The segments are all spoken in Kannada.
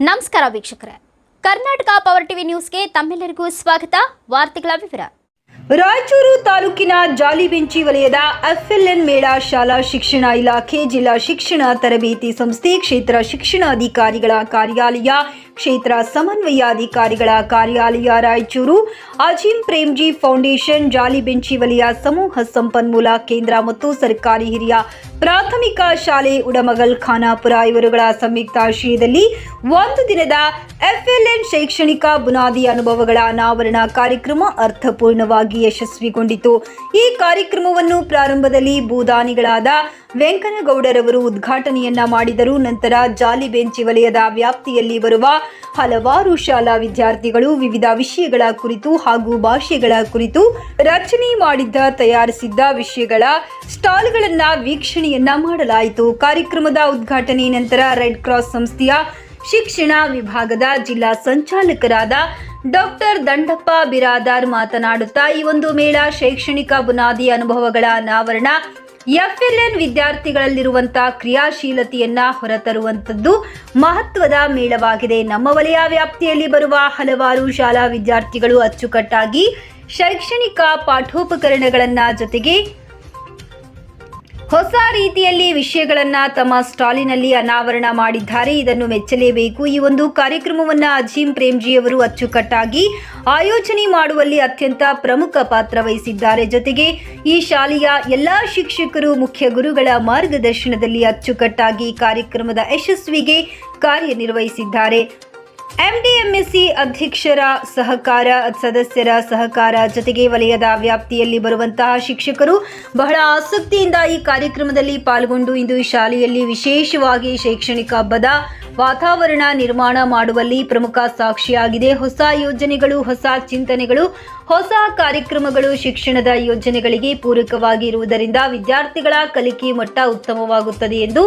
ನಮಸ್ಕಾರ ವೀಕ್ಷಕರೇ. ಕರ್ನಾಟಕ ಪವರ್ ಟಿವಿ ನ್ಯೂಸ್ಗೆ ತಮ್ಮೆಲ್ಲರಿಗೂ ಸ್ವಾಗತ. ವಾರ್ತೆಗಳ ವಿವರ. ರಾಯಚೂರು ತಾಲೂಕಿನ ಜಾಲಿಬೆಂಚಿ ವಲಯದ ಎಫ್ಎಲ್ಎನ್ ಮೇಳ ಶಾಲಾ ಶಿಕ್ಷಣ ಇಲಾಖೆ ಜಿಲ್ಲಾ ಶಿಕ್ಷಣ ತರಬೇತಿ ಸಂಸ್ಥೆ ಕ್ಷೇತ್ರ ಶಿಕ್ಷಣಾಧಿಕಾರಿಗಳ ಕಾರ್ಯಾಲಯ ಕ್ಷೇತ್ರ ಸಮನ್ವಯಾಧಿಕಾರಿಗಳ ಕಾರ್ಯಾಲಯ ರಾಯಚೂರು. ಅಜೀಂ ಪ್ರೇಮ್ಜಿ ಫೌಂಡೇಶನ್ ಜಾಲಿಬೆಂಚಿ ವಲಯ ಸಮೂಹ ಸಂಪನ್ಮೂಲ ಕೇಂದ್ರ ಮತ್ತು ಸರ್ಕಾರಿ ಹಿರಿಯ ಪ್ರಾಥಮಿಕ ಶಾಲೆ ಉಡಮಗಲ್ ಖಾನಾಪುರ ಇವರುಗಳ ಸಂಯುಕ್ತಾಶ್ರಯದಲ್ಲಿ ಒಂದು ದಿನದ ಎಫ್ಎಲ್ಎನ್ ಶೈಕ್ಷಣಿಕ ಬುನಾದಿ ಅನುಭವಗಳ ಅನಾವರಣ ಕಾರ್ಯಕ್ರಮ ಅರ್ಥಪೂರ್ಣವಾಗಿ ಯಶಸ್ವಿಗೊಂಡಿತು. ಈ ಕಾರ್ಯಕ್ರಮವನ್ನು ಪ್ರಾರಂಭದಲ್ಲಿ ಭೂದಾನಿಗಳಾದ ವೆಂಕನಗೌಡರವರು ಉದ್ಘಾಟನೆಯನ್ನ ಮಾಡಿದರು. ನಂತರ ಜಾಲಿಬೆಂಚಿ ವಲಯದ ವ್ಯಾಪ್ತಿಯಲ್ಲಿ ಬರುವ ಹಲವಾರು ಶಾಲಾ ವಿದ್ಯಾರ್ಥಿಗಳು ವಿವಿಧ ವಿಷಯಗಳ ಕುರಿತು ಹಾಗೂ ಭಾಷೆಗಳ ಕುರಿತು ರಚನೆ ಮಾಡಿದ್ದ, ತಯಾರಿಸಿದ್ದ ವಿಷಯಗಳ ಸ್ಟಾಲ್ಗಳನ್ನ ವೀಕ್ಷಣೆಯನ್ನ ಮಾಡಲಾಯಿತು. ಕಾರ್ಯಕ್ರಮದ ಉದ್ಘಾಟನೆ ನಂತರ ರೆಡ್ ಕ್ರಾಸ್ ಸಂಸ್ಥೆಯ ಶಿಕ್ಷಣ ವಿಭಾಗದ ಜಿಲ್ಲಾ ಸಂಚಾಲಕರಾದ ಡಾಕ್ಟರ್ ದಂಡಪ್ಪ ಬಿರಾದಾರ್ ಮಾತನಾಡುತ್ತಾ, ಈ ಒಂದು ಮೇಳ ಶೈಕ್ಷಣಿಕ ಬುನಾದಿ ಅನುಭವಗಳ ಅನಾವರಣ ಎಫ್ಎಲ್ಎನ್ ವಿದ್ಯಾರ್ಥಿಗಳಲ್ಲಿರುವಂತಹ ಕ್ರಿಯಾಶೀಲತೆಯನ್ನ ಹೊರತರುವಂತದ್ದು ಮಹತ್ವದ ಮೇಳವಾಗಿದೆ. ನಮ್ಮ ವಲಯ ವ್ಯಾಪ್ತಿಯಲ್ಲಿ ಬರುವ ಹಲವಾರು ಶಾಲಾ ವಿದ್ಯಾರ್ಥಿಗಳು ಅಚ್ಚುಕಟ್ಟಾಗಿ ಶೈಕ್ಷಣಿಕ ಪಾಠೋಪಕರಣಗಳನ್ನ ಜೊತೆಗೆ ಹೊಸ ರೀತಿಯಲ್ಲಿ ವಿಷಯಗಳನ್ನ ತಮ್ಮ ಸ್ಟಾಲಿನಲ್ಲಿ ಅನಾವರಣ ಮಾಡಿದ್ದಾರೆ. ಇದನ್ನು ಮೆಚ್ಚಲೇಬೇಕು. ಈ ಒಂದು ಕಾರ್ಯಕ್ರಮವನ್ನ ಅಜೀಂ ಪ್ರೇಮ್ಜಿ ಅವರು ಅಚ್ಚುಕಟ್ಟಾಗಿ ಆಯೋಜನೆ ಮಾಡುವಲ್ಲಿ ಅತ್ಯಂತ ಪ್ರಮುಖ ಪಾತ್ರ ವಹಿಸಿದ್ದಾರೆ. ಜೊತೆಗೆ ಈ ಶಾಲೆಯ ಎಲ್ಲಾ ಶಿಕ್ಷಕರು, ಮುಖ್ಯ ಗುರುಗಳ ಮಾರ್ಗದರ್ಶನದಲ್ಲಿ ಅಚ್ಚುಕಟ್ಟಾಗಿ ಕಾರ್ಯಕ್ರಮದ ಯಶಸ್ವಿಗೆ ಕಾರ್ಯನಿರ್ವಹಿಸಿದ್ದಾರೆ. ಎಂಡಿಎಂಎಸ್ಸಿ ಅಧ್ಯಕ್ಷರ ಸಹಕಾರ, ಸದಸ್ಯರ ಸಹಕಾರ ಜೊತೆಗೆ ವಲಯದ ವ್ಯಾಪ್ತಿಯಲ್ಲಿ ಬರುವಂತಹ ಶಿಕ್ಷಕರು ಬಹಳ ಆಸಕ್ತಿಯಿಂದ ಈ ಕಾರ್ಯಕ್ರಮದಲ್ಲಿ ಪಾಲ್ಗೊಂಡು ಇಂದು ಶಾಲೆಯಲ್ಲಿ ವಿಶೇಷವಾಗಿ ಶೈಕ್ಷಣಿಕ ಹಬ್ಬದ ವಾತಾವರಣ ನಿರ್ಮಾಣ ಮಾಡುವಲ್ಲಿ ಪ್ರಮುಖ ಸಾಕ್ಷಿಯಾಗಿದೆ. ಹೊಸ ಯೋಜನೆಗಳು, ಹೊಸ ಚಿಂತನೆಗಳು, ಹೊಸ ಕಾರ್ಯಕ್ರಮಗಳು ಶಿಕ್ಷಣದ ಯೋಜನೆಗಳಿಗೆ ಪೂರಕವಾಗಿರುವುದರಿಂದ ವಿದ್ಯಾರ್ಥಿಗಳ ಕಲಿಕೆ ಮಟ್ಟ ಉತ್ತಮವಾಗುತ್ತದೆ ಎಂದು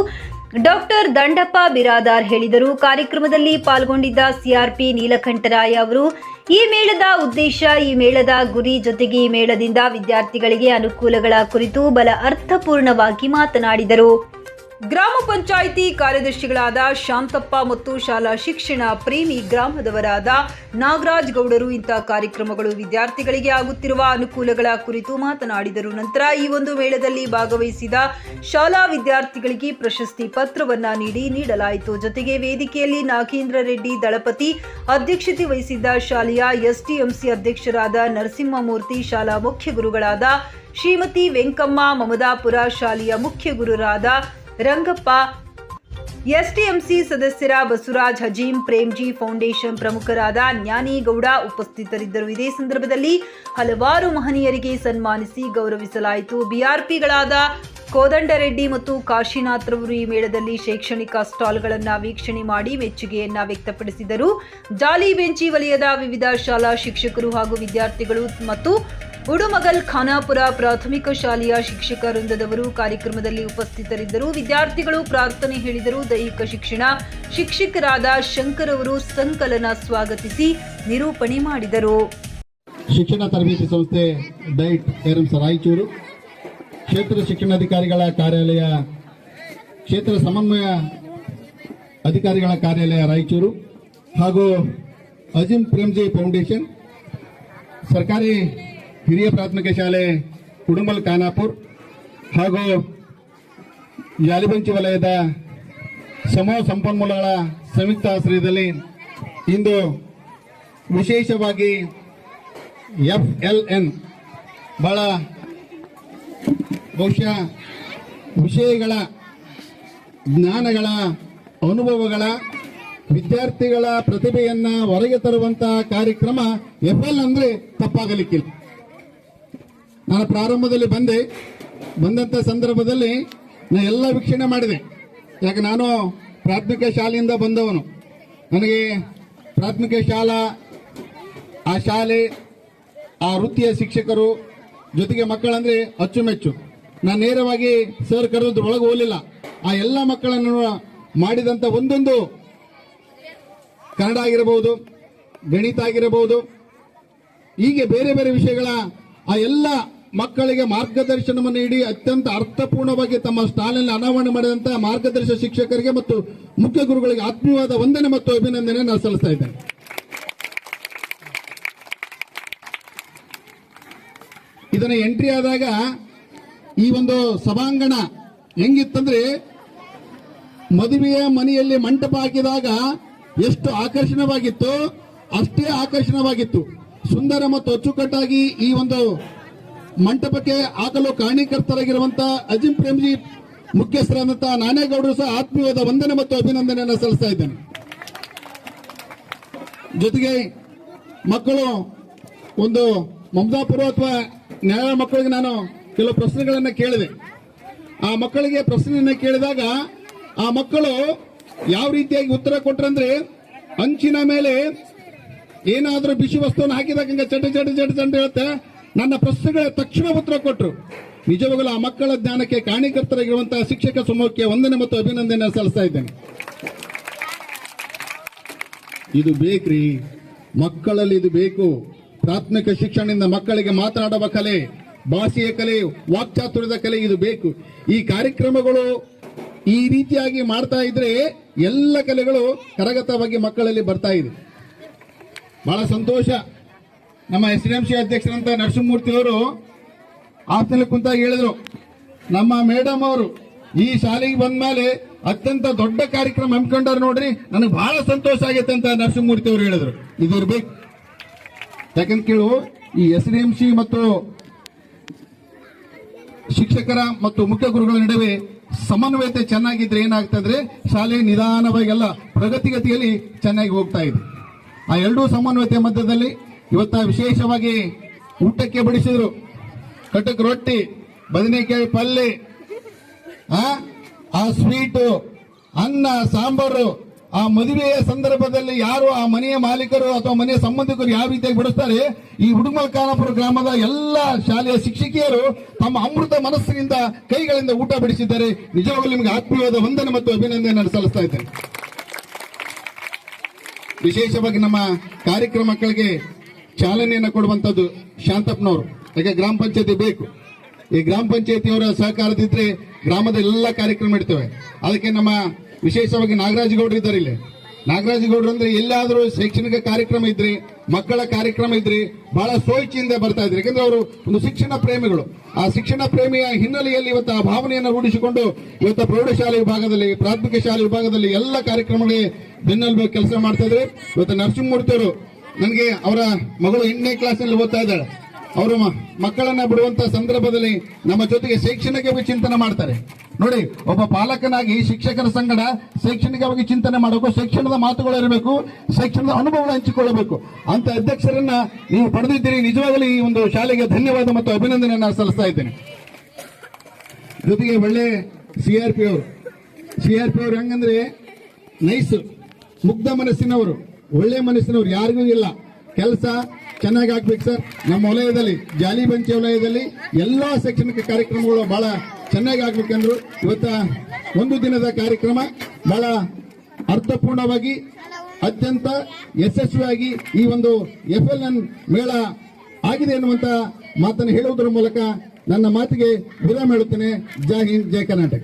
ಡಾಕ್ಟರ್ ದಂಡಪ್ಪ ಬಿರಾದಾರ್ ಹೇಳಿದರು. ಕಾರ್ಯಕ್ರಮದಲ್ಲಿ ಪಾಲ್ಗೊಂಡಿದ್ದ ಸಿಆರ್ಪಿ ನೀಲಕಂಠರಾಯ ಅವರು, ಈ ಮೇಳದ ಉದ್ದೇಶ ಈ ಮೇಳದ ಗುರಿ ಜೊತೆಗೆ ಈ ಮೇಳದಿಂದ ವಿದ್ಯಾರ್ಥಿಗಳಿಗೆ ಅನುಕೂಲಗಳ ಕುರಿತು ಬಲ ಅರ್ಥಪೂರ್ಣವಾಗಿ ಮಾತನಾಡಿದರು. ಗ್ರಾಮ ಪಂಚಾಯಿತಿ ಕಾರ್ಯದರ್ಶಿಗಳಾದ ಶಾಂತಪ್ಪ ಮತ್ತು ಶಾಲಾ ಶಿಕ್ಷಣ ಪ್ರೇಮಿ ಗ್ರಾಮದವರಾದ ನಾಗರಾಜ್ ಗೌಡರು ಇಂತಹ ಕಾರ್ಯಕ್ರಮಗಳು ವಿದ್ಯಾರ್ಥಿಗಳಿಗೆ ಆಗುತ್ತಿರುವ ಅನುಕೂಲಗಳ ಕುರಿತು ಮಾತನಾಡಿದರು. ನಂತರ ಈ ಒಂದು ಮೇಳದಲ್ಲಿ ಭಾಗವಹಿಸಿದ ಶಾಲಾ ವಿದ್ಯಾರ್ಥಿಗಳಿಗೆ ಪ್ರಶಸ್ತಿ ಪತ್ರವನ್ನ ನೀಡಿ ನೀಡಲಾಯಿತು. ಜೊತೆಗೆ ವೇದಿಕೆಯಲ್ಲಿ ನಾಗೇಂದ್ರ ರೆಡ್ಡಿ ದಳಪತಿ ಅಧ್ಯಕ್ಷತೆ ವಹಿಸಿದ್ದ ಶಾಲೆಯ ಎಸ್ಟಿಎಂಸಿ ಅಧ್ಯಕ್ಷರಾದ ನರಸಿಂಹಮೂರ್ತಿ, ಶಾಲಾ ಮುಖ್ಯ ಗುರುಗಳಾದ ಶ್ರೀಮತಿ ವೆಂಕಮ್ಮ, ಮಮದಾಪುರ ಶಾಲೆಯ ಮುಖ್ಯ ಗುರುರಾದ ರಂಗಪ್ಪ. ಎಸ್ಟಿಎಂಸಿ ಸದಸ್ಯರ ಬಸವರಾಜ್ ಹಜೀಂ ಪ್ರೇಮ್ಜಿ ಫೌಂಡೇಶನ್ ಪ್ರಮುಖರಾದ ಜ್ಞಾನೇಗೌಡ ಉಪಸ್ಥಿತರಿದ್ದರು. ಇದೇ ಸಂದರ್ಭದಲ್ಲಿ ಹಲವಾರು ಮಹನೀಯರಿಗೆ ಸನ್ಮಾನಿಸಿ ಗೌರವಿಸಲಾಯಿತು. ಬಿಆರ್ಪಿಗಳಾದ ಕೋದಂಡರೆಡ್ಡಿ ಮತ್ತು ಕಾಶಿನಾಥ್ ರವರು ಈ ಮೇಳದಲ್ಲಿ ಶೈಕ್ಷಣಿಕ ಸ್ಟಾಲ್ಗಳನ್ನು ವೀಕ್ಷಣೆ ಮಾಡಿ ಮೆಚ್ಚುಗೆಯನ್ನ ವ್ಯಕ್ತಪಡಿಸಿದರು. ಜಾಲಿ ಬೆಂಚಿ ವಲಯದ ವಿವಿಧ ಶಾಲಾ ಶಿಕ್ಷಕರು ಹಾಗೂ ವಿದ್ಯಾರ್ಥಿಗಳು ಮತ್ತು ಉಡುಮಗಲ್ ಖಾನಾಪುರ ಪ್ರಾಥಮಿಕ ಶಾಲೆಯ ಶಿಕ್ಷಕ ವೃಂದದವರು ಕಾರ್ಯಕ್ರಮದಲ್ಲಿ ಉಪಸ್ಥಿತರಿದ್ದರು. ವಿದ್ಯಾರ್ಥಿಗಳು ಪ್ರಾರ್ಥನೆ ಹೇಳಿದರು. ದೈಹಿಕ ಶಿಕ್ಷಣ ಶಿಕ್ಷಕರಾದ ಶಂಕರ್ ಅವರು ಸಂಕಲನ ಸ್ವಾಗತಿಸಿ ನಿರೂಪಣೆ ಮಾಡಿದರು. ಶಿಕ್ಷಣ ತರಬೇತಿ ಸಂಸ್ಥೆ ಡೈಟ್ ರಾಯಚೂರು. ಕ್ಷೇತ್ರ ಶಿಕ್ಷಣಾಧಿಕಾರಿಗಳ ಕಾರ್ಯಾಲಯ ಕ್ಷೇತ್ರ ಸಮನ್ವಯ ಅಧಿಕಾರಿಗಳ ಕಾರ್ಯಾಲಯ ರಾಯಚೂರು ಹಾಗೂ ಅಜಿಂ ಪ್ರೇಮ್ಜಿ ಫೌಂಡೇಶನ್, ಸರ್ಕಾರಿ ಹಿರಿಯ ಪ್ರಾಥಮಿಕ ಶಾಲೆ ಕುಡುಂಬಲ್ ಖಾನಾಪುರ್ ಹಾಗೂ ಯಾಲಿಬಂಚಿ ವಲಯದ ಸಮೂಹ ಸಂಪನ್ಮೂಲಗಳ ಸಂಯುಕ್ತ ಆಶ್ರಯದಲ್ಲಿ ಇಂದು ವಿಶೇಷವಾಗಿ ಎಫ್ ಎಲ್ ಎನ್ ಬಹಳ ಬಹುಶಃ ವಿಷಯಗಳ, ಜ್ಞಾನಗಳ, ಅನುಭವಗಳ, ವಿದ್ಯಾರ್ಥಿಗಳ ಪ್ರತಿಭೆಯನ್ನ ಹೊರಗೆ ತರುವಂತಹ ಕಾರ್ಯಕ್ರಮ ಎಫ್ ಎಲ್ ಅಂದ್ರೆ ತಪ್ಪಾಗಲಿಕ್ಕಿಲ್ಲ. ನಾನು ಪ್ರಾರಂಭದಲ್ಲಿ ಬಂದೆ, ಬಂದಂತ ಸಂದರ್ಭದಲ್ಲಿ ನಾನು ಎಲ್ಲ ವೀಕ್ಷಣೆ ಮಾಡಿದೆ. ಯಾಕೆ ನಾನು ಪ್ರಾಥಮಿಕ ಶಾಲೆಯಿಂದ ಬಂದವನು. ನನಗೆ ಪ್ರಾಥಮಿಕ ಶಾಲಾ, ಆ ಶಾಲೆ, ಆ ವೃತ್ತಿಯ ಶಿಕ್ಷಕರು, ಜೊತೆಗೆ ಮಕ್ಕಳಂದ್ರೆ ಅಚ್ಚುಮೆಚ್ಚು. ನಾನು ನೇರವಾಗಿ ಸರ್ ಕರೆದು ಒಳಗೆ ಹೋಗಲಿಲ್ಲ. ಆ ಎಲ್ಲ ಮಕ್ಕಳನ್ನು ಮಾಡಿದಂತ ಒಂದೊಂದು ಕನ್ನಡ ಆಗಿರಬಹುದು ಗಣಿತ ಆಗಿರಬಹುದು ಹೀಗೆ ಬೇರೆ ಬೇರೆ ವಿಷಯಗಳ ಆ ಎಲ್ಲ ಮಕ್ಕಳಿಗೆ ಮಾರ್ಗದರ್ಶನವನ್ನು ನೀಡಿ ಅತ್ಯಂತ ಅರ್ಥಪೂರ್ಣವಾಗಿ ತಮ್ಮ ಸ್ಟಾಲಿನಲ್ಲಿ ಅನಾವರಣೆ ಮಾಡಿದಂತಹ ಮಾರ್ಗದರ್ಶಕ ಶಿಕ್ಷಕರಿಗೆ ಮತ್ತು ಮುಖ್ಯ ಗುರುಗಳಿಗೆ ಆತ್ಮೀಯವಾದ ವಂದನೆ ಮತ್ತು ಅಭಿನಂದನೆ ನಾನು ಸಲ್ಲಿಸ್ತಾ ಇದ್ದೇನೆ. ಇದನ್ನು ಎಂಟ್ರಿ ಆದಾಗ ಈ ಒಂದು ಸಭಾಂಗಣ ಹೆಂಗಿತ್ತಂದ್ರೆ ಮದುವೆಯ ಮನೆಯಲ್ಲಿ ಮಂಟಪ ಹಾಕಿದಾಗ ಎಷ್ಟು ಆಕರ್ಷಣವಾಗಿತ್ತು ಅಷ್ಟೇ ಆಕರ್ಷಣವಾಗಿತ್ತು. ಸುಂದರ ಮತ್ತು ಅಚ್ಚುಕಟ್ಟಾಗಿ ಈ ಒಂದು ಮಂಟಪಕ್ಕೆ ಹಾಕಲು ಕಾರಣೀಕರ್ತರಾಗಿರುವಂತಹ ಅಜಿಂ ಪ್ರೇಮ್ಜಿ ಮುಖ್ಯಸ್ಥರಾದಂತಹ ನಾನೇಗೌಡರು ಸಹ ಆತ್ಮೀಯವಾದ ವಂದನೆ ಮತ್ತು ಅಭಿನಂದನೆಯನ್ನು ಸಲ್ಲಿಸ್ತಾ ಇದ್ದೇನೆ. ಜೊತೆಗೆ ಮಕ್ಕಳು ಒಂದು ಮಮದಾಪುರ ಅಥವಾ ನ್ಯಾಯ ಮಕ್ಕಳಿಗೆ ನಾನು ಕೆಲವು ಪ್ರಶ್ನೆಗಳನ್ನ ಕೇಳಿದೆ. ಆ ಮಕ್ಕಳಿಗೆ ಪ್ರಶ್ನೆಯನ್ನ ಕೇಳಿದಾಗ ಆ ಮಕ್ಕಳು ಯಾವ ರೀತಿಯಾಗಿ ಉತ್ತರ ಕೊಟ್ರಂದ್ರೆ ಅಂಚಿನ ಮೇಲೆ ಏನಾದರೂ ಬಿಸಿ ವಸ್ತುವನ್ನು ಹಾಕಿದಾಗ ಚಟ ಚಟ ಚಟ ಚಟ ಹೇಳುತ್ತೆ ನನ್ನ ಪ್ರಶ್ನೆಗಳ ತಕ್ಷಣ ಉತ್ತರ ಕೊಟ್ಟರು ನಿಜವಾಗಲೂ ಆ ಮಕ್ಕಳ ಜ್ಞಾನಕ್ಕೆ ಕಾರಣೀಕರ್ತರಾಗಿರುವಂತಹ ಶಿಕ್ಷಕ ಸಮೂಹಕ್ಕೆ ವಂದನೆ ಮತ್ತು ಅಭಿನಂದನೆ ಸಲ್ಲಿಸ್ತಾ ಇದ್ದೇನೆ. ಇದು ಬೇಕ್ರಿ. ಮಕ್ಕಳಲ್ಲಿ ಇದು ಬೇಕು. ಪ್ರಾಥಮಿಕ ಶಿಕ್ಷಣದಿಂದ ಮಕ್ಕಳಿಗೆ ಮಾತನಾಡುವ ಕಲೆ. ಭಾಷೆಯ ಕಲೆ, ವಾಕ್ಚಾತುರ್ಯದ ಕಲೆ ಇದು ಬೇಕು. ಈ ಕಾರ್ಯಕ್ರಮಗಳು ಈ ರೀತಿಯಾಗಿ ಮಾಡ್ತಾ ಇದ್ರೆ ಎಲ್ಲ ಕಲೆಗಳು ಕರಗತವಾಗಿ ಮಕ್ಕಳಲ್ಲಿ ಬರ್ತಾ ಇದೆ. ಬಹಳ ಸಂತೋಷ. ನಮ್ಮ ಎಸ್ ಡಿ ಎಂ ಸಿ ಅಧ್ಯಕ್ಷರಂತ ನರಸಿಂಹಮೂರ್ತಿ ಅವರು ಆಪ್ನಲ್ಲಿ ಕುಂತಾಗ ಹೇಳಿದ್ರು. ನಮ್ಮ ಮೇಡಮ್ ಅವರು ಈ ಶಾಲೆಗೆ ಬಂದ ಮೇಲೆ ಅತ್ಯಂತ ದೊಡ್ಡ ಕಾರ್ಯಕ್ರಮ ಹಮ್ಮಿಕೊಂಡಾರ ನೋಡ್ರಿ, ನನಗೆ ಬಹಳ ಸಂತೋಷ ಆಗೈತೆ ಅಂತ ನರಸಿಂಹಮೂರ್ತಿ ಅವರು ಹೇಳಿದ್ರು. ಇದು ಇರ್ಬೇಕು ಯಾಕಂತ ಕೇಳು, ಈ ಎಸ್ ಡಿ ಎಂ ಸಿ ಮತ್ತು ಶಿಕ್ಷಕರ ಮತ್ತು ಮುಖ್ಯ ಗುರುಗಳ ನಡುವೆ ಸಮನ್ವಯತೆ ಚೆನ್ನಾಗಿದ್ರೆ ಏನಾಗ್ತದ್ರೆ ಶಾಲೆ ನಿಧಾನವಾಗಿಲ್ಲ, ಪ್ರಗತಿಗತಿಯಲ್ಲಿ ಚೆನ್ನಾಗಿ ಹೋಗ್ತಾ ಇದೆ. ಆ ಎರಡೂ ಸಮನ್ವಯತೆ ಮಧ್ಯದಲ್ಲಿ ಇವತ್ತ ವಿಶೇಷವಾಗಿ ಊಟಕ್ಕೆ ಬಡಿಸಿದ್ರು. ಕಟಕ್ ರೊಟ್ಟಿ, ಬದನೆಕಾಯಿ ಪಲ್ಯ ಆ ಸ್ವೀಟು ಅನ್ನ, ಸಾಂಬಾರು. ಆ ಮದುವೆಯ ಸಂದರ್ಭದಲ್ಲಿ ಯಾರು ಆ ಮನೆಯ ಮಾಲೀಕರು ಅಥವಾ ಮನೆಯ ಸಂಬಂಧಿಕರು ಯಾವ ರೀತಿಯಾಗಿ ಬಿಡಿಸ್ತಾರೆ? ಈ ಹುಡುಗಮಲ್ ಖಾನಾಪುರ ಗ್ರಾಮದ ಎಲ್ಲ ಶಾಲೆಯ ಶಿಕ್ಷಕಿಯರು ತಮ್ಮ ಅಮೃತ ಮನಸ್ಸಿನಿಂದ ಕೈಗಳಿಂದ ಊಟ ಬಿಡಿಸಿದ್ದಾರೆ. ನಿಜವಾಗಲೂ ನಿಮಗೆ ಆತ್ಮೀಯವಾದ ವಂದನೆ ಮತ್ತು ಅಭಿನಂದನೆ ಸಲ್ಲಿಸ್ತಾ ಇದ್ದೇನೆ. ವಿಶೇಷವಾಗಿ ನಮ್ಮ ಕಾರ್ಯಕ್ರಮ ಮಕ್ಕಳಿಗೆ ಚಾಲನೆಯನ್ನು ಕೊಡುವಂಥದ್ದು ಶಾಂತಪ್ಪನವರು. ಯಾಕೆ ಗ್ರಾಮ ಪಂಚಾಯತಿ ಬೇಕು? ಈ ಗ್ರಾಮ ಪಂಚಾಯತಿಯವರ ಸಹಕಾರದಿದ್ರೆ ಗ್ರಾಮದ ಎಲ್ಲ ಕಾರ್ಯಕ್ರಮ ಇಡ್ತೇವೆ ಅದಕ್ಕೆ ನಮ್ಮ ವಿಶೇಷವಾಗಿ ನಾಗರಾಜ ಗೌಡ್ರು ಇದ್ದಾರೆ ಇಲ್ಲಿ. ನಾಗರಾಜ ಗೌಡ್ರು ಅಂದ್ರೆ ಎಲ್ಲಾದ್ರೂ ಶೈಕ್ಷಣಿಕ ಕಾರ್ಯಕ್ರಮ ಇದ್ರಿ, ಮಕ್ಕಳ ಕಾರ್ಯಕ್ರಮ ಇದ್ರಿ ಬಹಳ ಸೋಯಿಚಿಯಿಂದ ಬರ್ತಾ ಇದ್ರಿ ಯಾಕಂದ್ರೆ ಅವರು ಒಂದು ಶಿಕ್ಷಣ ಪ್ರೇಮಿಗಳು. ಆ ಶಿಕ್ಷಣ ಪ್ರೇಮಿಯ ಹಿನ್ನೆಲೆಯಲ್ಲಿ ಇವತ್ತು ಆ ಭಾವನೆಯನ್ನು ರೂಢಿಸಿಕೊಂಡು ಇವತ್ತು ಪ್ರೌಢಶಾಲೆ ವಿಭಾಗದಲ್ಲಿ, ಪ್ರಾಥಮಿಕ ಶಾಲೆ ವಿಭಾಗದಲ್ಲಿ ಎಲ್ಲ ಕಾರ್ಯಕ್ರಮಗಳಿಗೆ ಬೆನ್ನೆಲುಬು ಕೆಲಸ ಮಾಡ್ತಾ ಇದ್ರೆ ಇವತ್ತು ನರಸಿಂಹಮೂರ್ತಿ ಅವರು ನನಗೆ ಅವರ ಮಗಳು ಎಂಟನೇ ಕ್ಲಾಸಲ್ಲಿ ಓದ್ತಾ ಇದ್ದಾಳೆ. ಅವರು ಮಕ್ಕಳನ್ನ ಬಿಡುವಂತ ಸಂದರ್ಭದಲ್ಲಿ ನಮ್ಮ ಜೊತೆಗೆ ಶೈಕ್ಷಣಿಕವಾಗಿ ಚಿಂತನೆ ಮಾಡ್ತಾರೆ. ನೋಡಿ, ಒಬ್ಬ ಪಾಲಕನಾಗಿ ಶಿಕ್ಷಕರ ಸಂಗಡ ಶೈಕ್ಷಣಿಕವಾಗಿ ಚಿಂತನೆ ಮಾಡಬೇಕು ಶೈಕ್ಷಣದ ಮಾತುಗಳು ಇರಬೇಕು, ಶಿಕ್ಷಣದ ಅನುಭವಗಳು ಹಂಚಿಕೊಳ್ಳಬೇಕು. ಅಂತ ಅಧ್ಯಕ್ಷರನ್ನ ನೀವು ಪಡೆದಿದ್ದೀರಿ. ನಿಜವಾಗಲೂ ಈ ಒಂದು ಶಾಲೆಗೆ ಧನ್ಯವಾದ ಮತ್ತು ಅಭಿನಂದನೆಯನ್ನು ಸಲ್ಲಿಸ್ತಾ ಇದ್ದೇನೆ. ಜೊತೆಗೆ ಒಳ್ಳೆ ಸಿ ಆರ್ ಪಿ ಅವರು. ಸಿ ಆರ್ ಪಿ ಅವರು ಹೆಂಗಂದ್ರೆ ನೈಸ್, ಮುಗ್ಧ ಮನಸ್ಸಿನವರು, ಒಳ್ಳೆ ಮನಸ್ಸಿನವರು ಯಾರಿಗೂ ಇಲ್ಲ. ಕೆಲಸ ಚೆನ್ನಾಗಿ ಆಗ್ಬೇಕು ಸರ್. ನಮ್ಮ ವಲಯದಲ್ಲಿ, ಜಾಲಿ ಬಂಚಿ ವಲಯದಲ್ಲಿ ಎಲ್ಲ ಶೈಕ್ಷಣಿಕ ಕಾರ್ಯಕ್ರಮಗಳು ಬಹಳ ಚೆನ್ನಾಗಿ ಆಗ್ಬೇಕಂದ್ರು ಇವತ್ತ ಒಂದು ದಿನದ ಕಾರ್ಯಕ್ರಮ ಬಹಳ ಅರ್ಥಪೂರ್ಣವಾಗಿ, ಅತ್ಯಂತ ಯಶಸ್ವಿಯಾಗಿ ಈ ಒಂದು ಎಫ್ ಎಲ್ ಎನ್ ಮೇಳ ಆಗಿದೆ ಎನ್ನುವಂತ ಮಾತನ್ನು ಹೇಳುವುದರ ಮೂಲಕ ನನ್ನ ಮಾತಿಗೆ ವಿರಾಮ ಹೇಳುತ್ತೇನೆ. ಜೈ ಹಿಂದ್, ಜೈ ಕರ್ನಾಟಕ.